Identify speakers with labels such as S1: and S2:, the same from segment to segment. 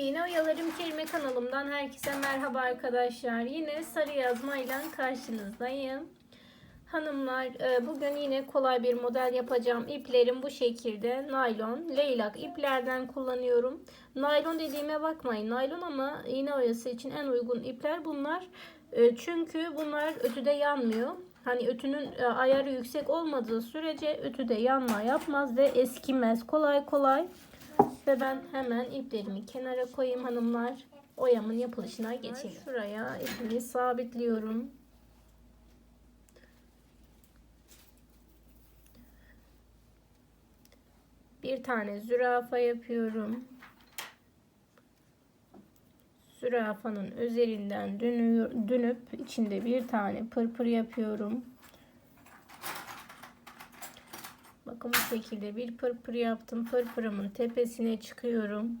S1: Yine Oyalarım Kelime kanalımdan herkese merhaba arkadaşlar. Yine sarı yazmayla karşınızdayım. Hanımlar e, bugün yine kolay bir model yapacağım. İplerim bu şekilde naylon, leylak iplerden kullanıyorum. Naylon dediğime bakmayın. Naylon ama iğne oyası için en uygun ipler bunlar. E, Çünkü bunlar ötüde yanmıyor. Hani ütünün e, ayarı yüksek olmadığı sürece ütüde yanma yapmaz ve eskimez kolay kolay. Ve ben hemen iplerimi kenara koyayım hanımlar. Oyamın yapılışına geçelim. Şuraya ipimi sabitliyorum. Bir tane zürafa yapıyorum. Zürafanın üzerinden dönüp içinde bir tane pırpır yapıyorum. Bu şekilde bir pırpır yaptım. Pırpırımın tepesine çıkıyorum.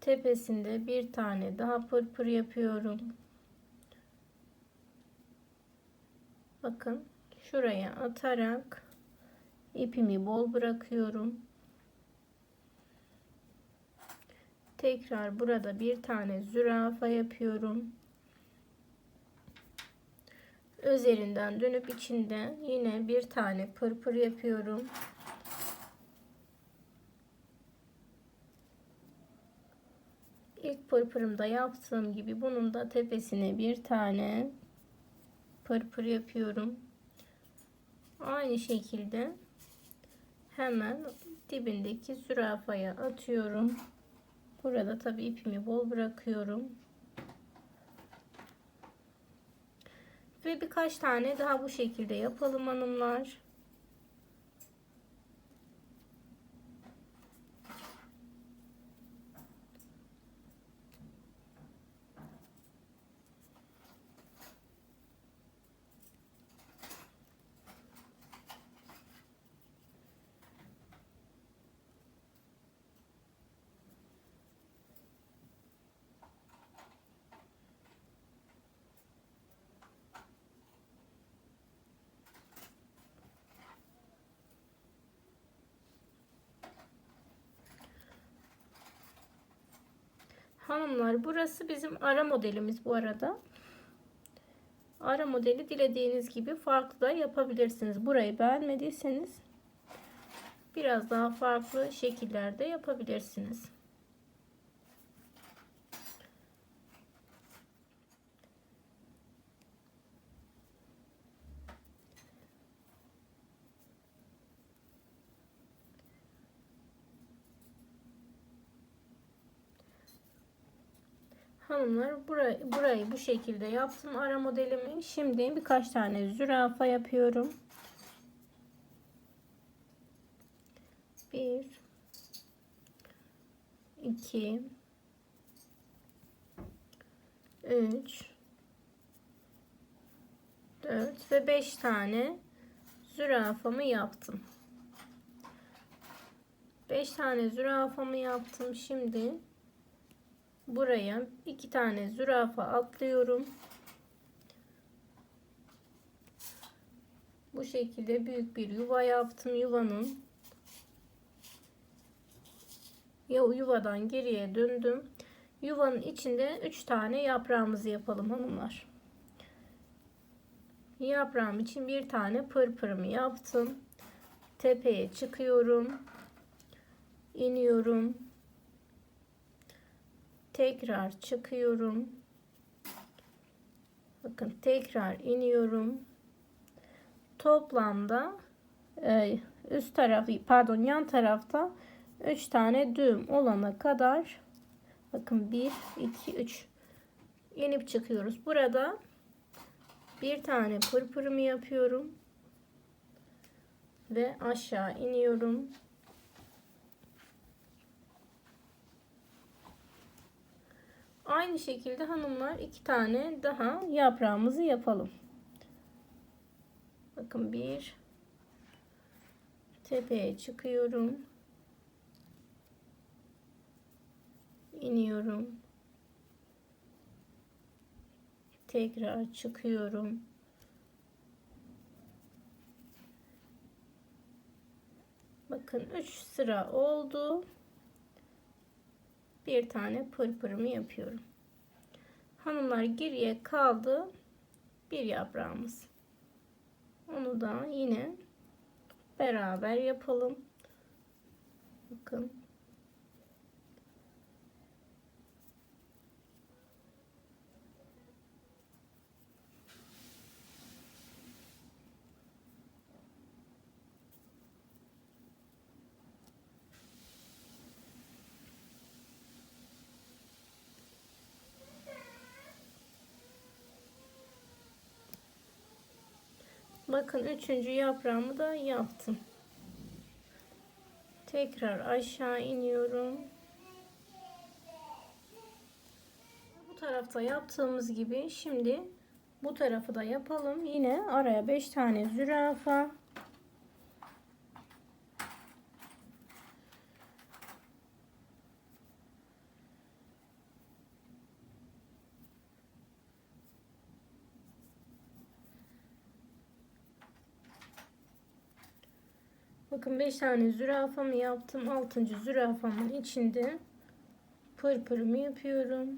S1: Tepesinde bir tane daha pırpır yapıyorum. Bakın şuraya atarak ipimi bol bırakıyorum. Tekrar burada bir tane zürafa yapıyorum. Üzerinden dönüp içinde yine bir tane pırpır yapıyorum. İlk pırpırımda yaptığım gibi bunun da tepesine bir tane pırpır yapıyorum. Aynı şekilde hemen dibindeki zürafaya atıyorum. Burada tabi ipimi bol bırakıyorum. Ve birkaç tane daha bu şekilde yapalım hanımlar. Hanımlar burası bizim ara modelimiz bu arada. Ara modeli dilediğiniz gibi farklı da yapabilirsiniz. Burayı beğenmediyseniz biraz daha farklı şekillerde yapabilirsiniz. Hanımlar burayı, burayı bu şekilde yaptım ara modelimi. Şimdi birkaç tane zürafa yapıyorum. Bir, iki, üç, dört ve beş tane zürafamı yaptım. Beş tane zürafamı yaptım. Şimdi buraya iki tane zürafa atlıyorum. Bu şekilde büyük bir yuva yaptım. Yuvanın ya yuvadan geriye döndüm. Yuvanın içinde 3 tane yaprağımızı yapalım hanımlar. Yaprağım için bir tane pırpırımı yaptım. Tepeye çıkıyorum. iniyorum tekrar çıkıyorum. Bakın tekrar iniyorum. Toplamda e, üst tarafı pardon yan tarafta 3 tane düğüm olana kadar bakın 1 2 3 inip çıkıyoruz. Burada bir tane pırpırımı yapıyorum ve aşağı iniyorum. Aynı şekilde hanımlar iki tane daha yaprağımızı yapalım. Bakın bir tepeye çıkıyorum. iniyorum. Tekrar çıkıyorum. Bakın 3 sıra oldu. bir tane pırpırımı yapıyorum. Hanımlar geriye kaldı bir yaprağımız. Onu da yine beraber yapalım. Bakın. Bakın üçüncü yaprağımı da yaptım. Tekrar aşağı iniyorum. Bu tarafta yaptığımız gibi şimdi bu tarafı da yapalım. Yine araya 5 tane zürafa. Bakın 5 tane zürafamı yaptım. 6. zürafamın içinde pırpırımı yapıyorum.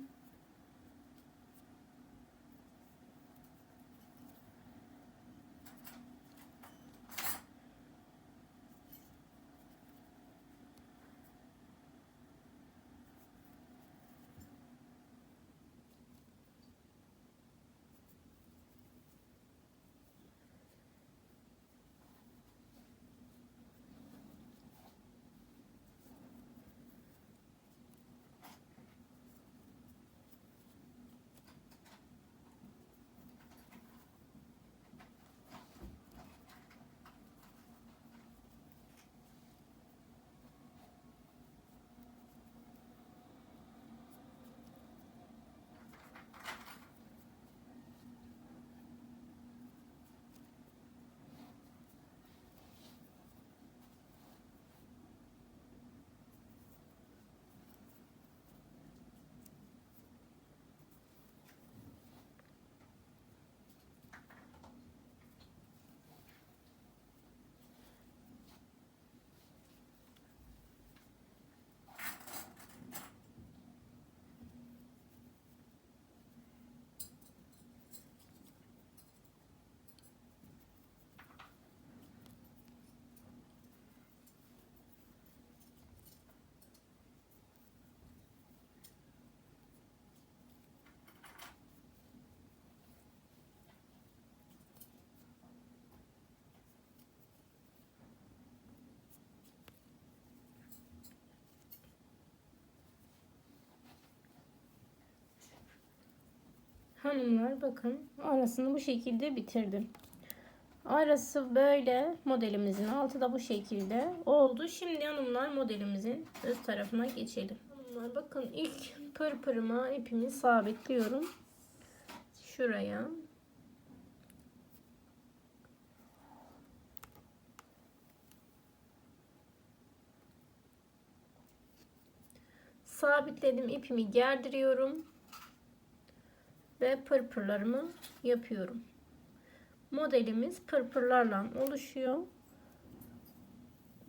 S1: Hanımlar bakın arasını bu şekilde bitirdim. Arası böyle modelimizin altı da bu şekilde oldu. Şimdi hanımlar modelimizin üst tarafına geçelim. Hanımlar bakın ilk pırpırıma ipimi sabitliyorum. Şuraya. Sabitledim ipimi gerdiriyorum ve pırpırlarımı yapıyorum. Modelimiz pırpırlarla oluşuyor.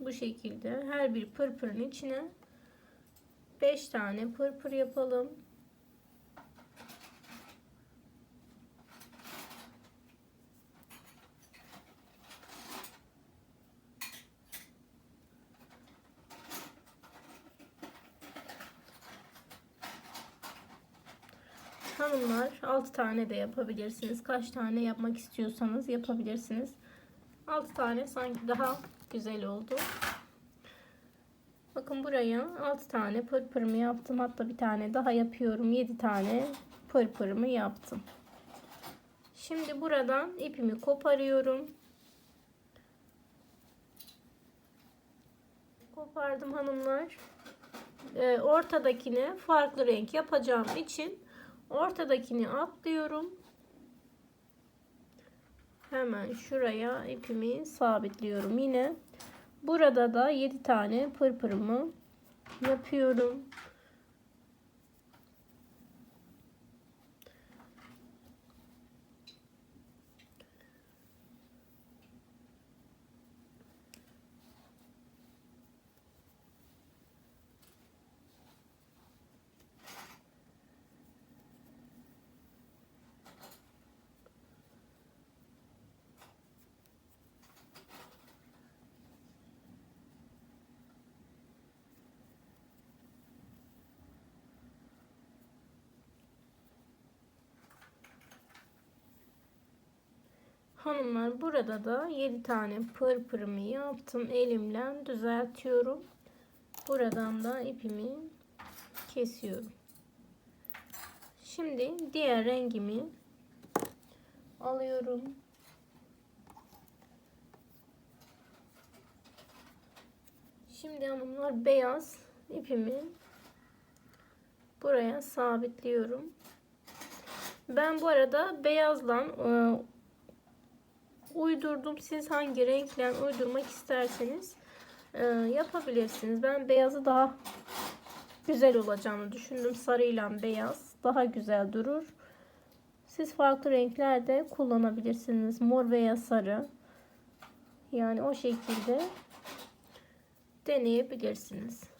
S1: Bu şekilde her bir pırpırın içine 5 tane pırpır yapalım. Hanımlar 6 tane de yapabilirsiniz. Kaç tane yapmak istiyorsanız yapabilirsiniz. 6 tane sanki daha güzel oldu. Bakın buraya 6 tane pırpırımı yaptım. Hatta bir tane daha yapıyorum. 7 tane pırpırımı yaptım. Şimdi buradan ipimi koparıyorum. Kopardım hanımlar. Ee, ortadakini farklı renk yapacağım için ortadakini atlıyorum. Hemen şuraya ipimi sabitliyorum. Yine burada da 7 tane pırpırımı yapıyorum. Hanımlar burada da 7 tane pırpırımı yaptım. Elimle düzeltiyorum. Buradan da ipimi kesiyorum. Şimdi diğer rengimi alıyorum. Şimdi hanımlar beyaz ipimi buraya sabitliyorum. Ben bu arada beyazla e, uydurdum. Siz hangi renkle uydurmak isterseniz e, yapabilirsiniz. Ben beyazı daha güzel olacağını düşündüm. Sarıyla beyaz daha güzel durur. Siz farklı renklerde kullanabilirsiniz. Mor veya sarı. Yani o şekilde deneyebilirsiniz.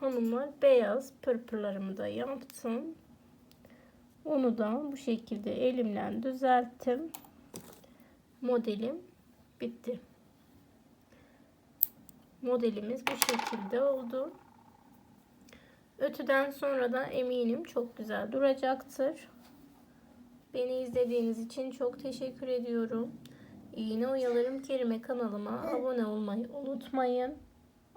S1: Hanımlar beyaz pırpırlarımı da yaptım. Onu da bu şekilde elimle düzelttim. Modelim bitti. Modelimiz bu şekilde oldu. Ötüden sonra da eminim çok güzel duracaktır. Beni izlediğiniz için çok teşekkür ediyorum. İğne Oyalarım Kerime kanalıma abone olmayı unutmayın.